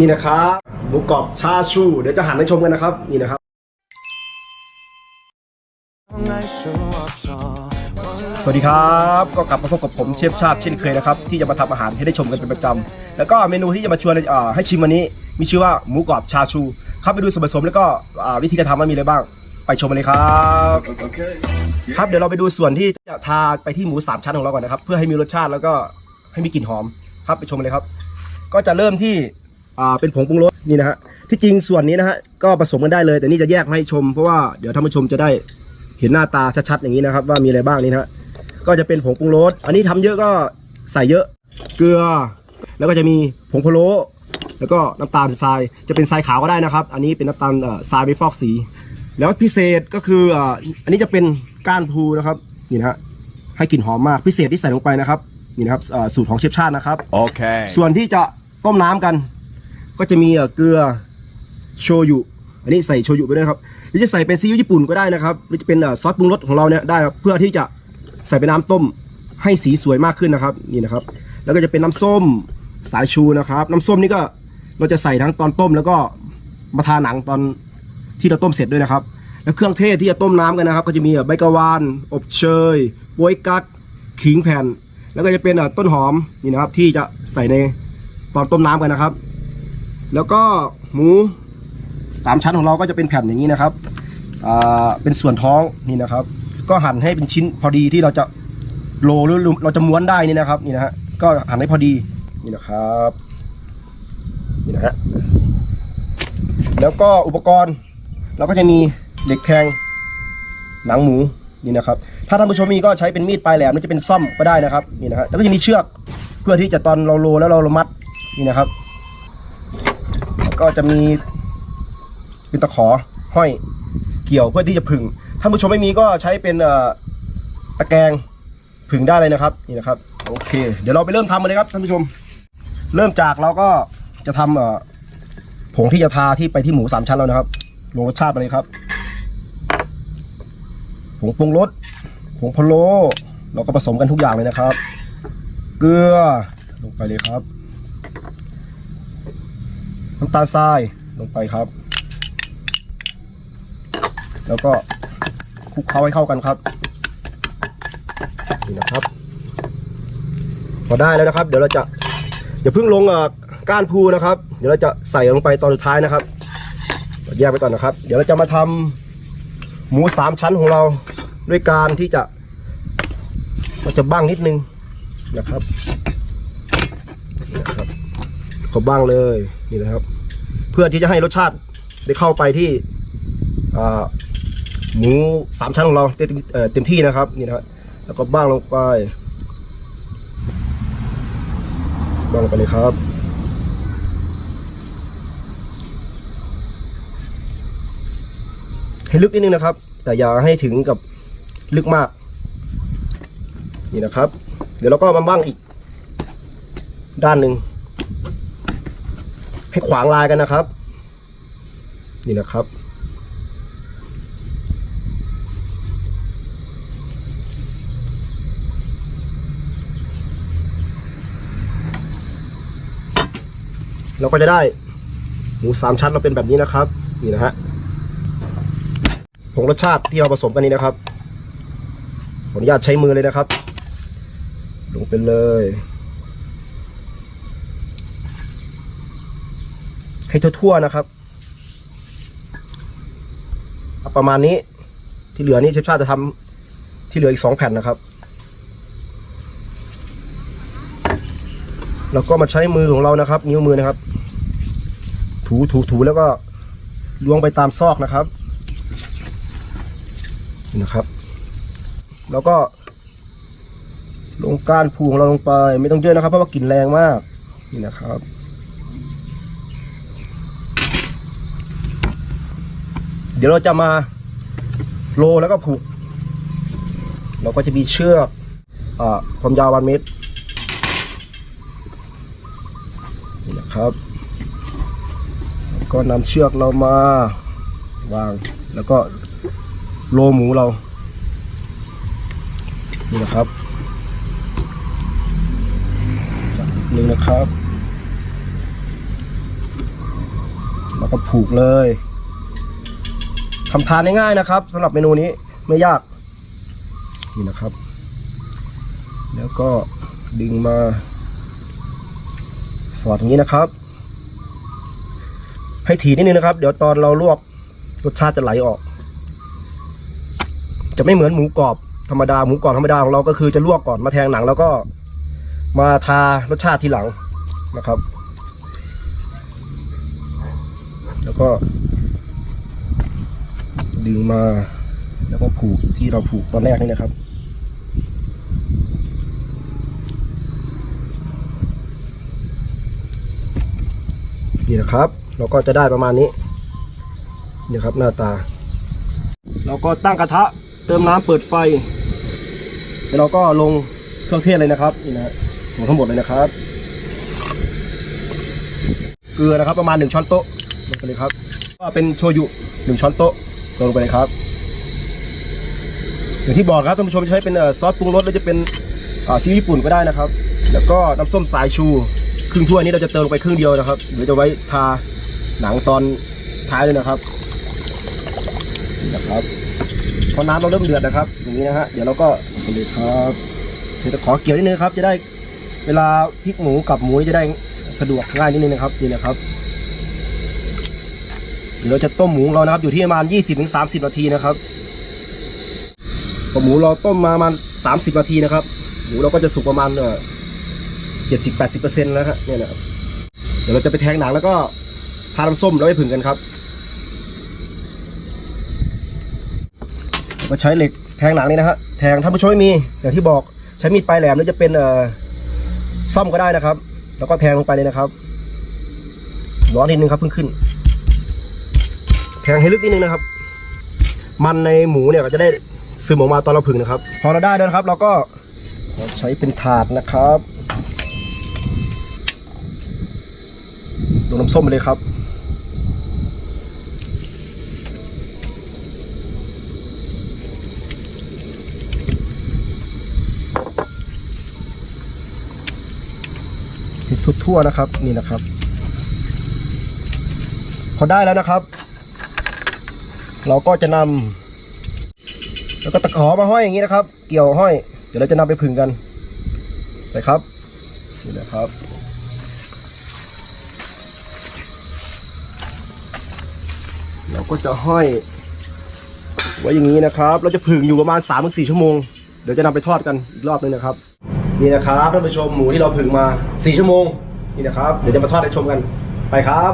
นี่นะครับหมูกรอบชาชู เดี๋ยวจะหั่นให้ชมกันนะครับ นี่นะครับสวัสดีครับ ก็กลับมาพบกับผมเชฟชาติเช่นเคยนะครับ ที่จะมาทำอาหารให้ได้ชมกันเป็นประจำแล้วก็เมนูที่จะมาชวนเอ่อให้ชิมวันนี้ มีชื่อว่าหมูกรอบชาชูครับไปดูส่วนผสมแล้วก็อ่าวิธีการทำว่ามีอะไรบ้าง ไปชมกันเลยครับครับเดี๋ยวเราไปดูส่วนที่จะทาไปที่หมูสามชั้นของเราก่อนนะครับ เพื่อให้มีรสชาติแล้วก็ให้มีกลิ่นหอมครับไปชมกันเลยครับ ก็จะเริ่มที่ อ่าเป็นผงปรุงรสนี่นะฮะที่จริงส่วนนี้นะฮะก็ผสมกันได้เลย แต่นี่จะแยกมาให้ชมเพราะว่าเดี๋ยวท่านผู้ชมจะได้เห็นหน้าตาชัดๆอย่างนี้นะครับ ว่ามีอะไรบ้างนี่นะฮะก็จะเป็นผงปรุงรสอันนี้ทำเยอะก็ใส่เยอะเกลือ แล้วก็จะมีผงพะโล้แล้วก็น้ำตาลทรายจะเป็นทรายขาวก็ได้นะครับ อันนี้เป็นน้ำตาลเอ่อทรายไม่ฟอกสี แล้วพิเศษก็คืออ่าอันนี้จะเป็นก้านพลูนะครับนี่นะฮะให้กลิ่นหอมมากพิเศษที่ใส่ลงไปนะครับนี่นะครับอ่าสูตรของเชฟชาตินะครับ Okay. ส่วนที่จะต้มน้ำกัน ก็จะมีเกลือโชยุอันนี้ใส่โชยุไปด้วยครับหรือจะใส่เป็นซีอิ๊วญี่ปุ่นก็ได้นะครับหรือจะเป็นซอสปรุงรสของเราเนี่ยได้ครับเพื่อที่จะใส่เป็นน้ำต้มให้สีสวยมากขึ้นนะครับนี่นะครับ แล้วก็จะเป็นน้ำส้มสายชูนะครับ น้ำส้มนี่ก็เราจะใส่ทั้งตอนต้มแล้วก็มาทาหนังตอนที่เราต้มเสร็จด้วยนะครับ แล้วเครื่องเทศที่จะต้มน้ำกันนะครับ ก็จะมีใบกะวาน อบเชยบวยกั๊กขิงแผ่น แล้วก็จะเป็นต้นหอมนี่นะครับที่จะใส่ในตอนต้มน้ำกันนะครับ แล้วก็หมูสามชั้นของเราก็จะเป็นแผ่นอย่างนี้นะครับอ่าเป็นส่วนท้องนี่นะครับ ก็หั่นให้เป็นชิ้นพอดีที่เราจะโรลหรือเราจะม้วนได้นี่นะครับนี่นะฮะก็หั่นให้พอดีนี่นะครับนี่นะฮะแล้วก็อุปกรณ์เราก็จะมีเหล็กแทงหนังหมูนี่นะครับ ถ้าท่านผู้ชมมีก็ใช้เป็นมีดปลายแหลมหรือจะเป็นซ่อมก็ได้นะครับนี่นะฮะแล้วก็จะมีเชือกเพื่อที่จะตอนเราโรลแล้วเรามัดนี่นะครับ ก็จะมีเป็นตะขอห้อยเกี่ยวเพื่อที่จะผึ่งท่าผู้ชมไม่มีก็ใช้เป็นตะแกรงผึ่งได้เลยนะครับนี่นะครับ โอเค เดี๋ยวเราไปเริ่มทำกันเลยครับท่านผู้ชม เริ่มจากเราก็จะทำผงที่จะทาที่ไปที่หมูสามชั้นแล้วนะครับลงรสชาติไปเลยครับผงปรุงรสผงพะโล้เราก็ผสมกันทุกอย่างเลยนะครับ เกลือลงไปเลยครับ น้ำตาลทรายลงไปครับ แล้วก็คลุกเคล้าให้เข้ากันครับนี่นะครับ พอได้แล้วนะครับ เดี๋ยวเราจะอย่าเพิ่งลงก้านพูนะครับ เดี๋ยวเราจะใส่ลงไปตอนสุดท้ายนะครับแยกไปก่อนนะครับ เดี๋ยวเราจะมาทำหมูสามชั้นของเราด้วยการที่จะเราจะบ้างนิดนึงนะครับ ขาบ้างเลยนี่นะครับ เพื่อที่จะให้รสชาติได้เข้าไปที่หมูสามชั้นของเราเต็มเอ่อเต็มที่นะครับนี่นะครับแล้วก็บ้างลงไปบ้างลงไปเลยครับให้ลึกนิดนึงนะครับ แต่อย่าให้ถึงกับลึกมาก นี่นะครับ เดี๋ยวเราก็มาบ้างอีก ด้านหนึ่ง ให้ขวางลายกันนะครับ นี่นะครับ เราก็จะได้หมูสามชั้นเราเป็นแบบนี้นะครับ นี่นะฮะผงรสชาติที่เราผสมกันนี้นะครับขออนุญาตใช้มือเลยนะครับ ลงไปเลย ให้ทั่วๆนะครับเอาประมาณนี้ที่เหลือนี่เชฟชาติจะทำที่เหลืออีกสองแผ่นนะครับ แล้วก็มาใช้มือของเรานะครับ นิ้วมือนะครับ ถูถูถูแล้วก็ล้วงไปตามซอกนะครับนี่นะครับ แล้วก็ลงก้านผูของเราลงไป ไม่ต้องเยอะนะครับ เพราะว่ากลิ่นแรงมากนี่นะครับ เดี๋ยวเราจะมาโลแล้วก็ผูก เราก็จะมีเชือกอความยาววันเมตรนี่นะครับก็นำเชือกเรามาวางแล้วก็โลหมูเรา นี่นะครับหนึ่งนะครับ แล้วก็ผูกเลย ทำทานง่ายๆนะครับสำหรับเมนูนี้ไม่ยากนี่นะครับ แล้วก็ดึงมาสอดอย่างนี้นะครับ ให้ถี่นิดนึงนะครับ เดี๋ยวตอนเราลวกรสชาติจะไหลออก จะไม่เหมือนหมูกรอบธรรมดาหมูกรอบธรรมดาของเราก็คือจะลวกก่อนมาแทงหนัง แล้วก็มาทารสชาติทีหลังนะครับ แล้วก็ ดึงมา แล้วก็ผูกที่เราผูกตอนแรกนี่นะครับนี่นะครับ เราก็จะได้ประมาณนี้นี่ครับหน้าตา เราก็ตั้งกระทะเติมน้ำเปิดไฟแล้วเราก็ลงเครื่องเทศเลยนะครับนี่นะฮะลงทั้งหมดเลยนะครับ เกลือนะครับประมาณหนึ่งช้อนโต๊ะลงไปเลยครับก็เป็นโชยุหนึ่งช้อนโต๊ะ ลงไปเลยครับ อย่างที่บอกครับท่านผู้ชมใช้เป็นซอสปรุงรสหรือจะเป็นซีอิ๊วญี่ปุ่นก็ได้นะครับ แล้วก็น้ำส้มสายชู ครึ่งถ้วยนี้เราจะเติมลงไปครึ่งเดียวนะครับหรือจะไว้ทาหนังตอนท้ายเลยนะครับนะครับพอน้ำเราเริ่มเดือดนะครับ อย่างนี้นะฮะเดี๋ยวเราก็เลยครับเดี๋ยวจะขอเกี่ยวนิดนึงครับ จะได้เวลาพริกหมูกับหมูจะได้สะดวกง่ายนิดนึงนะครับนี่นะครับ เดี๋ยวเราจะต้มหมูเรานะครับอยู่ที่ประมาณ 20-30 นาทีนะครับพอหมูเราต้มมาประมาณ 30 นาทีนะครับ หมูเราก็จะสุกประมาณเจ็ดสิบแปดสิบเปอ่อ70-80%แล้วฮะเนี่ยนะครับเดี๋ยวเราจะไปแทงหนังแล้วก็ทาน้ำส้มแล้วไปผึ่งกันครับมาใช้เหล็กแทงหนังนี่นะฮะแทงถ้าผู้ชมไม่มีอย่างที่บอกใช้มีดปลายแหลมหรือจะเป็นเอ่อซ่อมก็ได้นะครับ แล้วก็แทงลงไปเลยนะครับร้อนนิดนึงครับเพิ่งขึ้น แทงให้ลึกนิดนึงนะครับ มันในหมูเนี่ยก็จะได้ซึมออกมาตอนเราผึ่งนะครับ พอเราได้แล้วนะครับ เราก็ใช้เป็นถาดนะครับลงน้ำส้มไปเลยครับให้ทั่วๆนะครับนี่นะครับ พอได้แล้วนะครับ เราก็จะนำแล้วก็ตะขอมาห้อยอย่างนี้นะครับ เกี่ยวห้อย เดี๋ยวเราจะนำไปผึ่งกันไปครับนี่นะครับเราก็จะห้อย ไว้อย่างนี้นะครับ เราจะผึ่งอยู่ประมาณ3าถึงสชั่วโมง เดี๋ยวจะนำไปทอดกันอีกรอบนึงนะครับ นี่นะครับท่านผู้ชมหมูที่เราผึ่งมา4ชั่วโมง นี่นะครับ เดี๋ยวจะมาทอดให้ชมกัน ไปครับ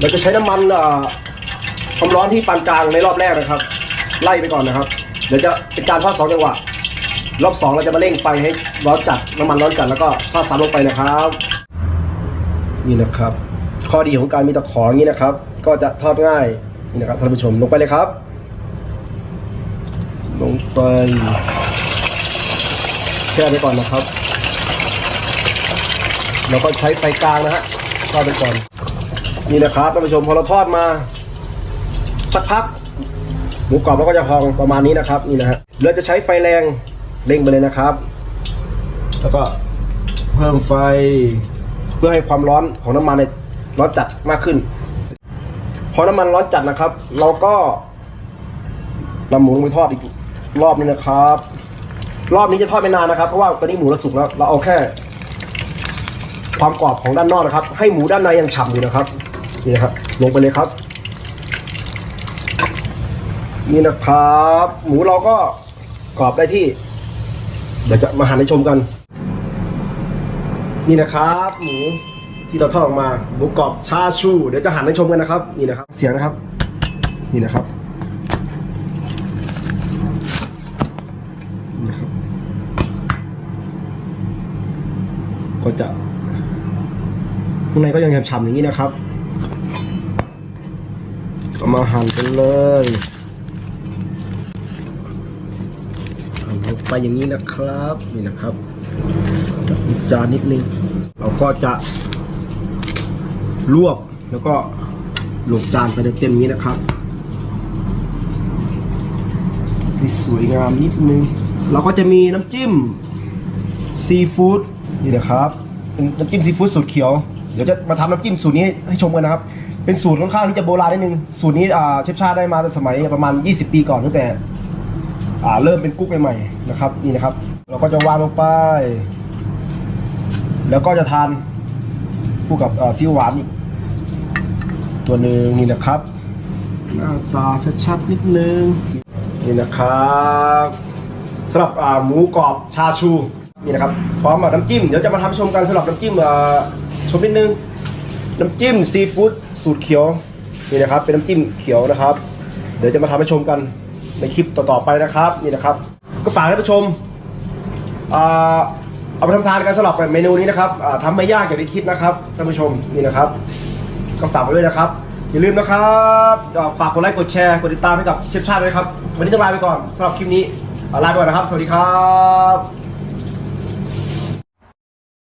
เราจะใช้น้ำมันความร้อนที่ปานกลางในรอบแรกนะครับ ไล่ไปก่อนนะครับ เดี๋ยวจะเป็นการทอดสองจังหวะรอบสองเราจะมาเร่งไฟให้ร้อนจัดน้ำมันร้อนจัดแล้วก็ทอดซ้ำลงไปนะครับ นี่นะครับ ข้อดีของการมีตะขออย่างนี้นะครับ ก็จะทอดง่ายนี่นะครับท่านผู้ชมลงไปเลยครับ ลงไปแค่ไปก่อนนะครับแล้วก็ใช้ไฟกลางนะฮะทอดไปก่อน นี่นะครับท่านผู้ชมพอเราทอดมาสักพักหมูกรอบเราก็จะพองประมาณนี้นะครับนี่นะฮะเราจะใช้ไฟแรงเร่งไปเลยนะครับ แล้วก็เพิ่มไฟเพื่อให้ความร้อนของน้ำมันเนี่ยร้อนจัดมากขึ้น พอน้ำมันร้อนจัดนะครับ เราก็นำหมูลงไปทอดอีกรอบนึงนะครับ รอบนี้จะทอดไม่นานนะครับเพราะว่าตอนนี้หมูเราสุกแล้วเราเอาแค่ ความกรอบของด้านนอกนะครับ ให้หมูด้านในยังฉ่ำอยู่นะครับ นี่นะครับลงไปเลยครับ นี่นะครับ หมูเราก็กรอบได้ที่ เดี๋ยวจะมาหั่นให้ชมกัน นี่นะครับ หมูที่เราทอดออกมาหมูกรอบชาชู เดี๋ยวจะหั่นให้ชมกันนะครับ นี่นะครับ เสียงนะครับ นี่นะครับนี่นะครับ ก็จะข้างในก็ยังฉ่ำๆอย่างนี้นะครับ ก็มาหั่นกันเลยหั่นลงไปอย่างนี้นะครับ นี่นะครับอีกจานนิดนึง เราก็จะลวกแล้วก็ลงจานไปเต็มๆนี้นะครับให้สวยงามนิดนึง เราก็จะมีน้ำจิ้มซีฟู้ดนี่นะครับ เป็นน้ำจิ้มซีฟู้ดสูตรเขียว เดี๋ยวจะมาทำน้ำจิ้มสูตรนี้ให้ชมกันนะครับ เป็นสูตรค่อนข้างที่จะโบราณนิดนึง สูตรนี้อ่าเชฟชาได้มาตั้งสมัยประมาณ 20 ปีก่อนตั้งแต่อ่าเริ่มเป็นกุ๊กใหม่ๆนะครับ นี่นะครับ เราก็จะวางลงไป แล้วก็จะทานคู่กับซีอิ๊วหวานอีกตัวหนึ่งนี่นะครับหน้าตาชัดๆนิดนึงนี่นะครับสำหรับหมูกรอบชาชูนี่นะครับพร้อมกับน้ำจิ้มเดี๋ยวจะมาทำชมกันสำหรับน้ำจิ้มชมนิดนึง น้ำจิ้มซีฟู้ดสูตรเขียวนี่นะครับเป็นน้ำจิ้มเขียวนะครับ เดี๋ยวจะมาทำให้ชมกันในคลิปต่อๆไปนะครับนี่นะครับ ก็ฝากท่านผู้ชมเอาไปทำทานกันสำหรับเมนูนี้นะครับอ่าทำไม่ยากอย่างที่คิดนะครับท่านผู้ชมนี่นะครับ ก็ฝากไว้ด้วยนะครับ อย่าลืมนะครับฝากกดไลค์กดแชร์กดติดตามให้กับเชฟชาติด้วยครับวันนี้ต้องลาไปก่อนสำหรับคลิปนี้ลาไปก่อนนะครับ สวัสดีครับ